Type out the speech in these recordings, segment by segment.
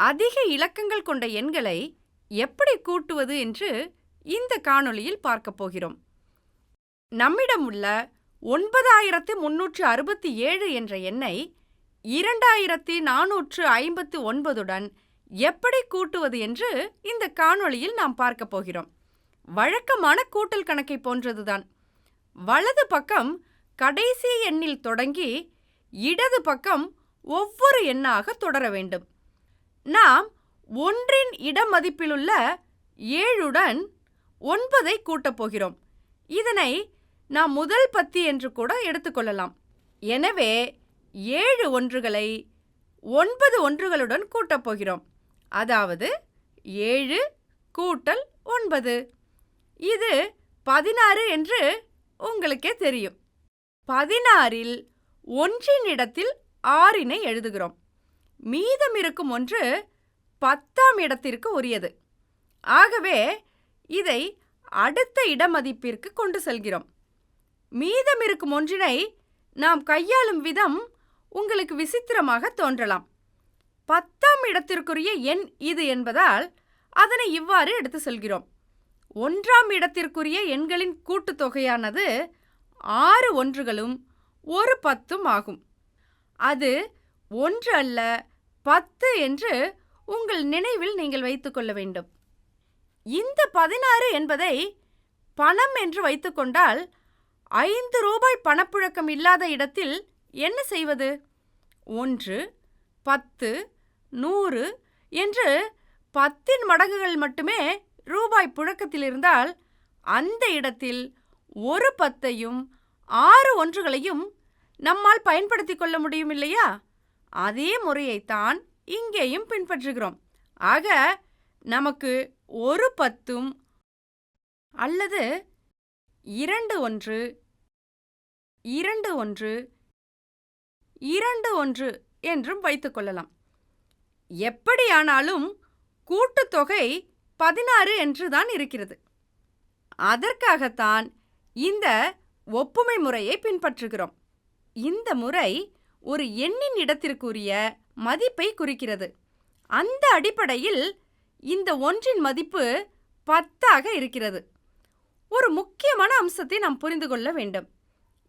அதிக இலக்கங்கள் கொண்ட எண்களை எப்படி கூட்டுவது என்று இந்த காணொளியில் பார்க்கப் போகிறோம். நம்மிடம் உள்ள ஒன்பதாயிரத்து முன்னூற்று அறுபத்தி ஏழு என்ற எண்ணை இரண்டாயிரத்தி நானூற்று ஐம்பத்து ஒன்பதுடன் எப்படி கூட்டுவது என்று இந்த காணொளியில் நாம் பார்க்கப் போகிறோம். வழக்கமான கூட்டல் கணக்கை போன்றதுதான். வலது பக்கம் கடைசி எண்ணில் தொடங்கி இடது பக்கம் ஒவ்வொரு எண்ணாக தொடர வேண்டும். நாம் ஒன்றின் இடமதிப்பிலுள்ள ஏழுடன் ஒன்பதை கூட்டப் போகிறோம். இதனை நாம் முதல் பத்தி என்று கூட எடுத்துக்கொள்ளலாம் எனவே ஏழு ஒன்றுகளை ஒன்பது ஒன்றுகளுடன் கூட்டப் போகிறோம். அதாவது ஏழு கூட்டல் ஒன்பது. இது பதினாறு என்று உங்களுக்கே தெரியும். பதினாறில் ஒன்றின் இடத்தில் ஆறினை எழுதுகிறோம். மீதம் இருக்கும் ஒன்று பத்தாம் இடத்திற்கு உரியது. ஆகவே இதை அடுத்த இடமதிப்பிற்கு கொண்டு செல்கிறோம். மீதம் இருக்கும் ஒன்றினை நாம் கையாளும் விதம் உங்களுக்கு விசித்திரமாக தோன்றலாம். பத்தாம் இடத்திற்குரிய எண் இது என்பதால் அதனை இவ்வாறு எடுத்து செல்கிறோம். ஒன்றாம் இடத்திற்குரிய எண்களின் கூட்டுத்தொகையானது ஆறு ஒன்றுகளும் ஒரு பத்தும் ஆகும். அது ஒன்று அல்ல பத்து என்று உங்கள் நினைவில் நீங்கள் வைத்துக்கொள்ள வேண்டும். இந்த பதினாறு என்பதை பணம் என்று வைத்துக்கொண்டால் ஐந்து ரூபாய் பணப்புழக்கம் இல்லாத இடத்தில் என்ன செய்வது? ஒன்று பத்து நூறு என்று பத்தின் மடங்குகள் மட்டுமே ரூபாய் புழக்கத்தில் இருந்தால் அந்த இடத்தில் ஒரு பத்தையும் ஆறு ஒன்றுகளையும் நம்மால் பயன்படுத்திக் கொள்ள முடியும் இல்லையா? அதே முறையைத்தான் இங்கேயும் பின்பற்றுகிறோம். ஆக நமக்கு ஒரு பத்தும் அல்லது இரண்டு ஒன்று இரண்டு ஒன்று இரண்டு ஒன்று என்றும் வைத்துக்கொள்ளலாம் எப்படியானாலும் கூட்டுத்தொகை பதினாறு என்றுதான் இருக்கிறது. அதற்காகத்தான் இந்த ஒப்புமை முறையை பின்பற்றுகிறோம். இந்த முறை ஒரு எண்ணின் இடத்திற்குரிய மதிப்பை குறிக்கிறது. அந்த அடிப்படையில் இந்த ஒன்றின் மதிப்பு பத்தாக இருக்கிறது. ஒரு முக்கியமான அம்சத்தை நாம் புரிந்து கொள்ள வேண்டும்.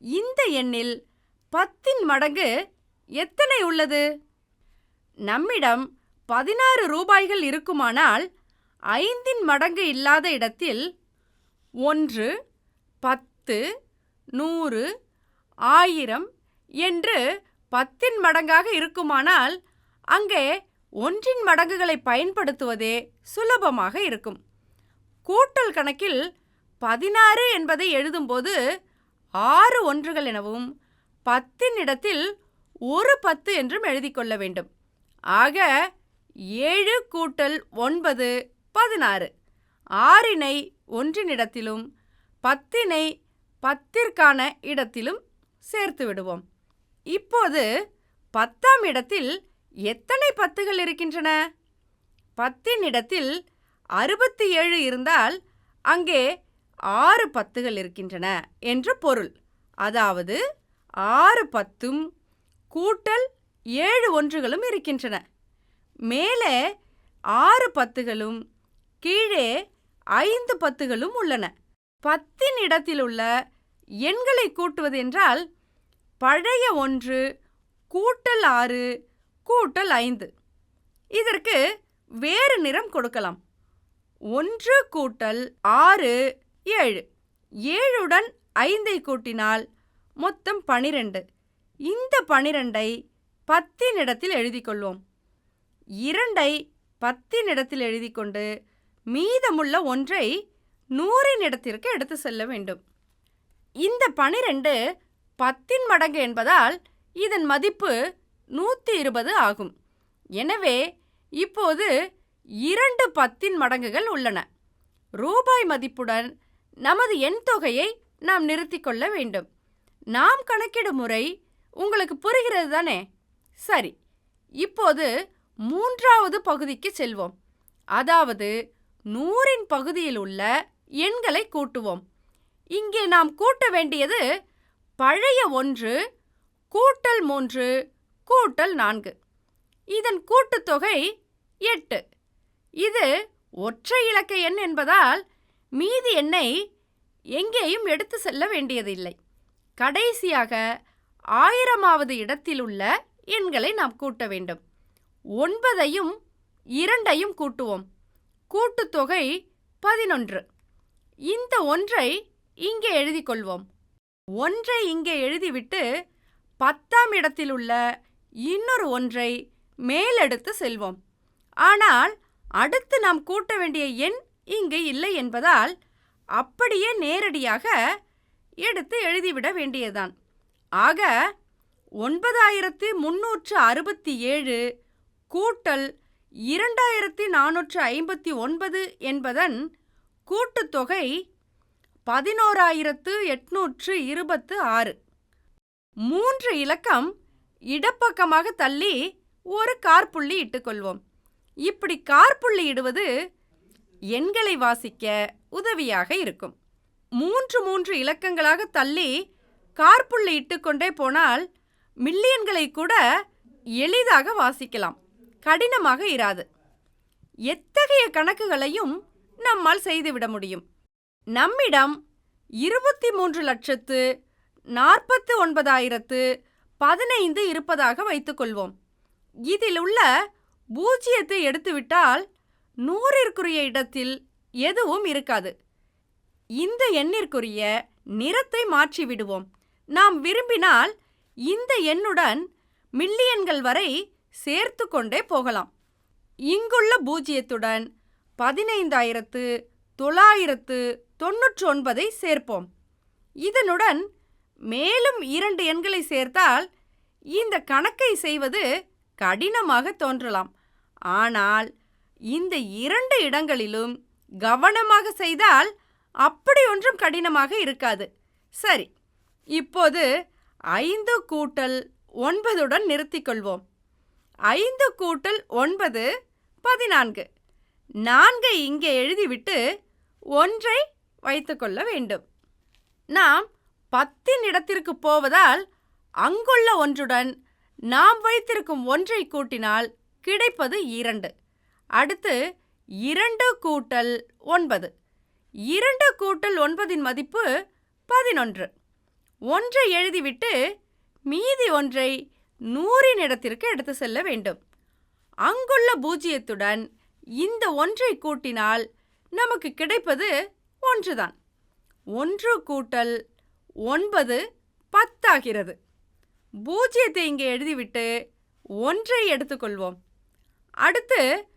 இந்த எண்ணில் பத்தின் மடங்கு எத்தனை உள்ளது? நம்மிடம் பதினாறு ரூபாய்கள் இருக்குமானால் ஐந்தின் மடங்கு இல்லாத இடத்தில் ஒன்று பத்து நூறு ஆயிரம் என்று பத்தின் மடங்காக இருக்குமானால் அங்கே ஒன்றின் மடங்குகளை பயன்படுத்துவதே சுலபமாக இருக்கும். கூட்டல் கணக்கில் பதினாறு என்பதை எழுதும்போது ஆறு ஒன்றுகள் எனவும் பத்தின் இடத்தில் ஒரு பத்து என்றும் எழுதிக் கொள்ள வேண்டும். ஆக ஏழு கூட்டல் ஒன்பது பதினாறு. ஆறினை ஒன்றின் இடத்திலும் பத்தினை பத்திற்கான இடத்திலும் சேர்த்து விடுவோம். இப்போது பத்தாம் இடத்தில் எத்தனை பத்துகள் இருக்கின்றன? பத்தின் இடத்தில் அறுபத்தி ஏழு இருந்தால் அங்கே ஆறு பத்துகள் இருக்கின்றன என்று பொருள். அதாவது ஆறு பத்தும் கூட்டல் ஏழு ஒன்றுகளும் இருக்கின்றன. மேலே ஆறு பத்துகளும் கீழே ஐந்து பத்துகளும் உள்ளன. பத்தின் இடத்தில் உள்ள எண்களை கூட்டுவது என்றால் பழைய ஒன்று கூட்டல் ஆறு கூட்டல் ஐந்து. இதற்கு வேறு நிறம் கொடுக்கலாம். ஒன்று கூட்டல் ஆறு ஏழு. ஏழுடன் ஐந்தை கூட்டினால் மொத்தம் பனிரெண்டு. இந்த பனிரெண்டை பத்தினிடத்தில் எழுதி எழுதிக் கொள்வோம் இரண்டை பத்தினிடத்தில் எழுதி கொண்டு மீதமுள்ள ஒன்றை நூறின் இடத்திற்கு எடுத்து செல்ல வேண்டும். இந்த பனிரெண்டு பத்தின் மடங்கு என்பதால் இதன் மதிப்பு நூற்றி இருபது ஆகும். எனவே இப்போது இரண்டு பத்தின் மடங்குகள் உள்ளன. ரூபாய் மதிப்புடன் நமது எண் தொகையை நாம் நிறுத்திக் கொள்ள வேண்டும். நாம் கணக்கிடும் முறை உங்களுக்கு புரிகிறது தானே? சரி இப்போது மூன்றாவது பகுதிக்கு செல்வோம். அதாவது நூறின் பகுதியில் உள்ள எண்களை கூட்டுவோம். இங்கே நாம் கூட்ட வேண்டியது பழைய ஒன்று கூட்டல் மூன்று கூட்டல் நான்கு. இதன் கூட்டுத்தொகை எட்டு. இது ஒற்றை இலக்க எண் என்பதால் மீதி எண்ணை எங்கேயும் எடுத்து செல்ல வேண்டியதில்லை. கடைசியாக ஆயிரமாவது இடத்தில் உள்ள எண்களை நாம் கூட்ட வேண்டும். ஒன்பதையும் இரண்டையும் கூட்டுவோம். கூட்டுத்தொகை பதினொன்று. இந்த ஒன்றை இங்கே எழுதிக் கொள்வோம். ஒன்றை இங்கே எழுதிவிட்டு பத்தாம் இடத்தில் உள்ள இன்னொரு ஒன்றை மேலெடுத்து செல்வோம். ஆனால் அடுத்து நாம் கூட்ட வேண்டிய எண் இங்கு இல்லை என்பதால் அப்படியே நேரடியாக எடுத்து எழுதிவிட வேண்டியதுதான். ஆக ஒன்பதாயிரத்து முன்னூற்று அறுபத்தி ஏழு கூட்டல் இரண்டாயிரத்தி நானூற்று ஐம்பத்தி ஒன்பது என்பதன் கூட்டுத்தொகை பதினோராயிரத்து எட்நூற்று இருபத்து ஆறு. மூன்று இலக்கம் இடப்பக்கமாக தள்ளி ஒரு கார்புள்ளி இட்டுக்கொள்வோம். இப்படி கார்புள்ளி இடுவது எண்களை வாசிக்க உதவியாக இருக்கும். மூன்று மூன்று இலக்கங்களாக தள்ளி கார்புள்ளி இட்டுக்கொண்டே போனால் மில்லியன்களை கூட எளிதாக வாசிக்கலாம். கடினமாக இராது. எத்தகைய கணக்குகளையும் நம்மால் செய்துவிட முடியும். நம்மிடம் இருபத்தி மூன்று லட்சத்து நாற்பத்து ஒன்பதாயிரத்து பதினைந்து இருப்பதாக வைத்துக்கொள்வோம். இதில் உள்ள பூஜ்ஜியத்தை எடுத்துவிட்டால் நூறிற்குரிய இடத்தில் எதுவும் இருக்காது. இந்த எண்ணிற்குரிய நிறத்தை மாற்றிவிடுவோம். நாம் விரும்பினால் இந்த எண்ணுடன் மில்லியன்கள் வரை சேர்த்து கொண்டே போகலாம். இங்குள்ள பூஜ்ஜியத்துடன் பதினைந்தாயிரத்து தொள்ளாயிரத்து தொன்னூற்றி ஒன்பதை சேர்ப்போம். இதனுடன் மேலும் இரண்டு எண்களை சேர்த்தால் இந்த கணக்கை செய்வது கடினமாக தோன்றலாம். ஆனால் இந்த இரண்டு இடங்களிலும் கவனமாக செய்தால் அப்படி ஒன்றும் கடினமாக இருக்காது. சரி இப்போது ஐந்து கூட்டல் ஒன்பதுடன் நிறுத்திக் கொள்வோம். ஐந்து கூட்டல் ஒன்பது பதினான்கு. நான்கை இங்கே எழுதிவிட்டு ஒன்றை வைத்துக்கொள்ள வேண்டும். நாம் பத்தின் இடத்திற்கு போவதால் அங்குள்ள ஒன்றுடன் நாம் வைத்திருக்கும் ஒன்றை கூட்டினால் கிடைப்பது இரண்டு. அடுத்து இரண்டு கூட்டல் ஒன்பது. இரண்டு கூட்டல் ஒன்பதின் மதிப்பு பதினொன்று. ஒன்றை எழுதிவிட்டு மீதி ஒன்றை நூறின் இடத்திற்கு எடுத்து செல்ல வேண்டும். அங்குள்ள பூஜ்ஜியத்துடன் இந்த ஒன்றை கூட்டினால் நமக்கு கிடைப்பது ஒன்றுதான். ஒன்று கூட்டல் ஒன்பது பத்தாகிறது. பூஜ்ஜியத்தை இங்கே எழுதிவிட்டு ஒன்றை எடுத்துக்கொள்வோம். அடுத்து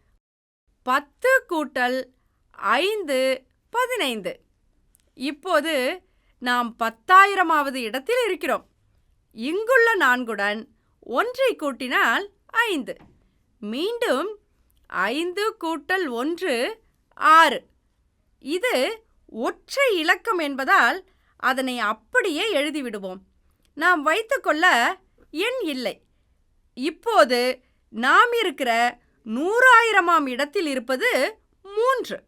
பத்து கூட்டல் ஐந்து பதினைந்து. இப்போது நாம் பத்தாயிரமாவது இடத்தில் இருக்கிறோம். இங்குள்ள நான்குடன் ஒன்றை கூட்டினால் ஐந்து. மீண்டும் ஐந்து கூட்டல் ஒன்று ஆறு. இது ஒற்றை இலக்கம் என்பதால் அதனை அப்படியே எழுதிவிடுவோம். நாம் வைத்துக்கொள்ள எண் இல்லை. இப்போது நாம் இருக்கிற நூறாயிரமாம் இடத்தில் இருப்பது மூன்று.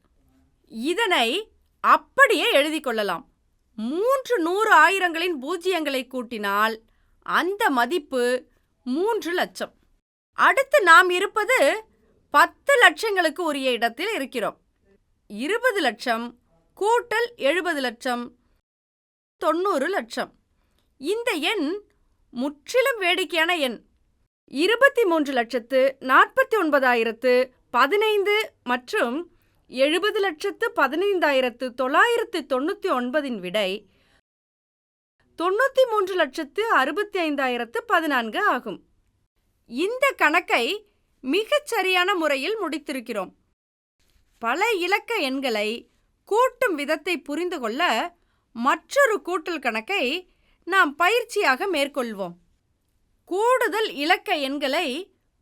இதனை அப்படியே எழுதி கொள்ளலாம். மூன்று நூறு ஆயிரங்களின் பூஜ்ஜியங்களை கூட்டினால் அந்த மதிப்பு மூன்று லட்சம். அடுத்து நாம் இருப்பது பத்து லட்சங்களுக்கு உரிய இடத்தில் இருக்கிறோம். இருபது லட்சம் கூட்டல் எழுபது லட்சம். தொண்ணூறு லட்சம். இந்த எண் முற்றிலும் வேடிக்கையான எண். இருபத்தி மூன்று லட்சத்து நாற்பத்தி ஒன்பதாயிரத்து பதினைந்து மற்றும் எழுபது லட்சத்து பதினைந்தாயிரத்து தொள்ளாயிரத்து தொண்ணூற்றி ஒன்பதின் விடை தொண்ணூற்றி மூன்று லட்சத்து அறுபத்தி ஐந்தாயிரத்து பதினான்கு ஆகும். இந்த கணக்கை மிகச் சரியான முறையில் முடித்திருக்கிறோம். பல இலக்க எண்களை கூட்டும் விதத்தை புரிந்து கொள்ள மற்றொரு கூட்டல் கணக்கை நாம் பயிற்சியாக மேற்கொள்வோம். கூடுதல் இலக்க எண்களை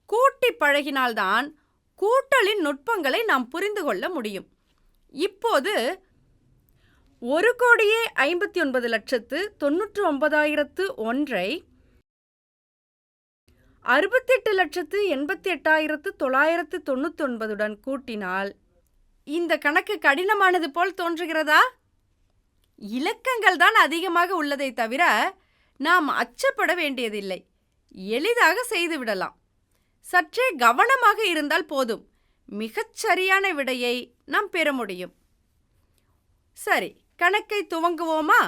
கூட்டி பழகினால்தான் கூட்டலின் நுட்பங்களை நாம் புரிந்து கொள்ள முடியும். இப்போது ஒரு கோடியே ஐம்பத்தி ஒன்பது லட்சத்து தொன்னூற்று ஒன்பதாயிரத்து ஒன்றை அறுபத்தெட்டு லட்சத்து எண்பத்தி எட்டாயிரத்து தொள்ளாயிரத்து தொண்ணூற்றி ஒன்பதுடன் கூட்டினால் இந்த கணக்கு கடினமானது போல் தோன்றுகிறதா? இலக்கங்கள் தான் அதிகமாக உள்ளதை தவிர நாம் அச்சப்பட வேண்டியதில்லை. எளிதாக செய்துவிடலாம் சற்றே கவனமாக இருந்தால் போதும். மிகச் சரியான விடையை நாம் பெற முடியும். சரி கணக்கை துவங்குவோமா?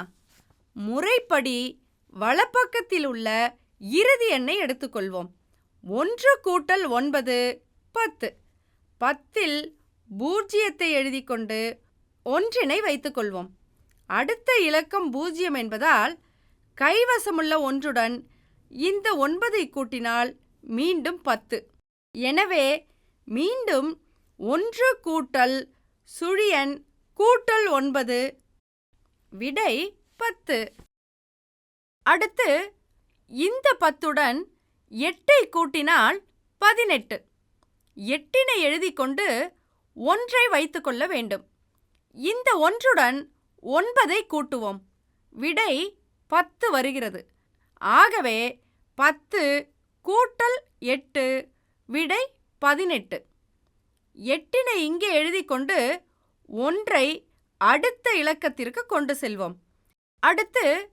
முறைப்படி வலப்பக்கத்தில் உள்ள இறுதி எண்ணை எடுத்துக்கொள்வோம். ஒன்று கூட்டல் ஒன்பது பத்து. பத்தில் பூஜ்ஜியத்தை எழுதி கொண்டு ஒன்றினை வைத்துக்கொள்வோம். அடுத்த இலக்கம் பூஜ்ஜியம் என்பதால் கைவசமுள்ள ஒன்றுடன் இந்த ஒன்பதை கூட்டினால் மீண்டும் பத்து. எனவே மீண்டும் ஒன்று கூட்டல் சுழியன் கூட்டல் ஒன்பது விடை பத்து. அடுத்து இந்த பத்துடன் எட்டை கூட்டினால் பதினெட்டு. எட்டினை எழுதி கொண்டு ஒன்றை வைத்துக்கொள்ள வேண்டும். இந்த ஒன்றுடன் ஒன்பதை கூட்டுவோம். விடை பத்து வருகிறது. ஆகவே பத்து கூட்டல் எட்டு விடை பதினெட்டு. எட்டினை இங்கே எழுதி கொண்டு ஒன்றை அடுத்த இலக்கத்திற்கு கொண்டு செல்வோம். அடுத்து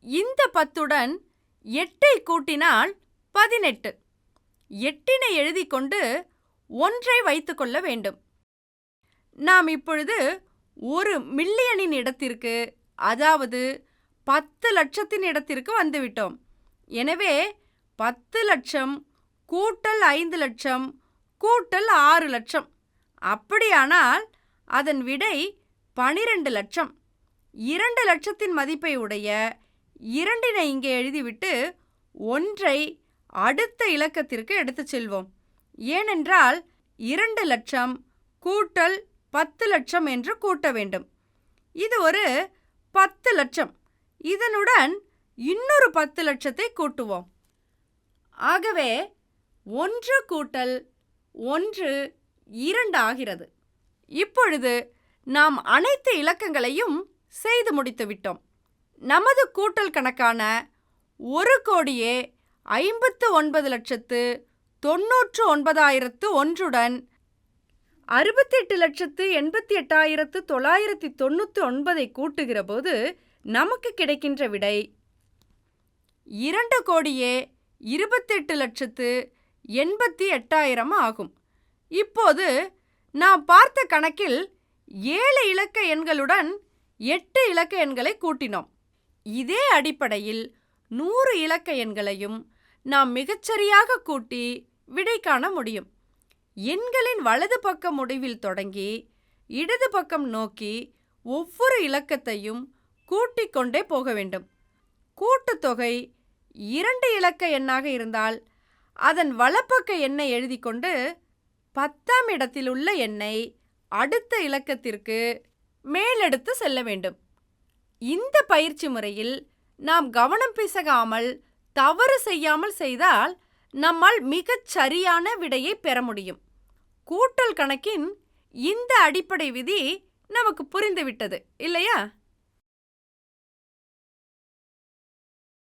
இந்த பத்துடன் எட்டை கூட்டினால் பதினெட்டு. எட்டினை எழுதி கொண்டு ஒன்றை வைத்துக்கொள்ள வேண்டும். நாம் இப்பொழுது ஒரு மில்லியனின் இடத்திற்கு அதாவது பத்து லட்சத்தின் இடத்திற்கு வந்துவிட்டோம். எனவே பத்து லட்சம் கூட்டல் ஐந்து லட்சம் கூட்டல் ஆறு லட்சம். அப்படியானால் அதன் விடை பனிரெண்டு லட்சம். இரண்டு லட்சத்தின் மதிப்பை உடைய இரண்டினை இங்கே எழுதிவிட்டு ஒன்றை அடுத்த இலக்கத்திற்கு எடுத்துச் செல்வோம். ஏனென்றால் இரண்டு லட்சம் கூட்டல் பத்து லட்சம் என்று கூட்ட வேண்டும். இது ஒரு பத்து லட்சம். இதனுடன் இன்னொரு பத்து லட்சத்தை கூட்டுவோம். ஆகவே ஒன்று கூட்டல் ஒன்று இரண்டு ஆகிறது. இப்பொழுது நாம் அனைத்து இலக்கங்களையும் செய்து முடித்துவிட்டோம் நமது கூட்டல் கணக்கான ஒரு கோடியே ஐம்பத்து ஒன்பது லட்சத்து தொன்னூற்று ஒன்பதாயிரத்து ஒன்றுடன் அறுபத்தெட்டு லட்சத்து எண்பத்தி எட்டாயிரத்து தொள்ளாயிரத்தி தொண்ணூற்றி ஒன்பதை கூட்டுகிற போது நமக்கு கிடைக்கின்ற விடை இரண்டு கோடியே இருபத்தெட்டு லட்சத்து எண்பத்தி எட்டாயிரம் ஆகும். இப்போது நாம் பார்த்த கணக்கில் ஏழு இலக்க எண்களுடன் எட்டு இலக்க எண்களை கூட்டினோம். இதே அடிப்படையில் நூறு இலக்க எண்களையும் நாம் மிகச்சரியாக கூட்டி விடை காண முடியும். எண்களின் வலது பக்க முடிவில் தொடங்கி இடது பக்கம் நோக்கி ஒவ்வொரு இலக்கத்தையும் கூட்டிக் கொண்டே போக வேண்டும். கூட்டுத்தொகை இரண்டு இலக்க எண்ணாக இருந்தால் அதன் வலப்பக்க எண்ணை எழுதி கொண்டு பத்தாம் இடத்தில் உள்ள எண்ணை அடுத்த இலக்கத்திற்கு மேலெடுத்து செல்ல வேண்டும். இந்த பயிற்சி முறையில் நாம் கவனம் பிசகாமல் தவறு செய்யாமல் செய்தால் நம்மால் மிகச் சரியான விடையை பெற முடியும். கூட்டல் கணக்கின் இந்த அடிப்படை விதி நமக்கு புரிந்துவிட்டது இல்லையா?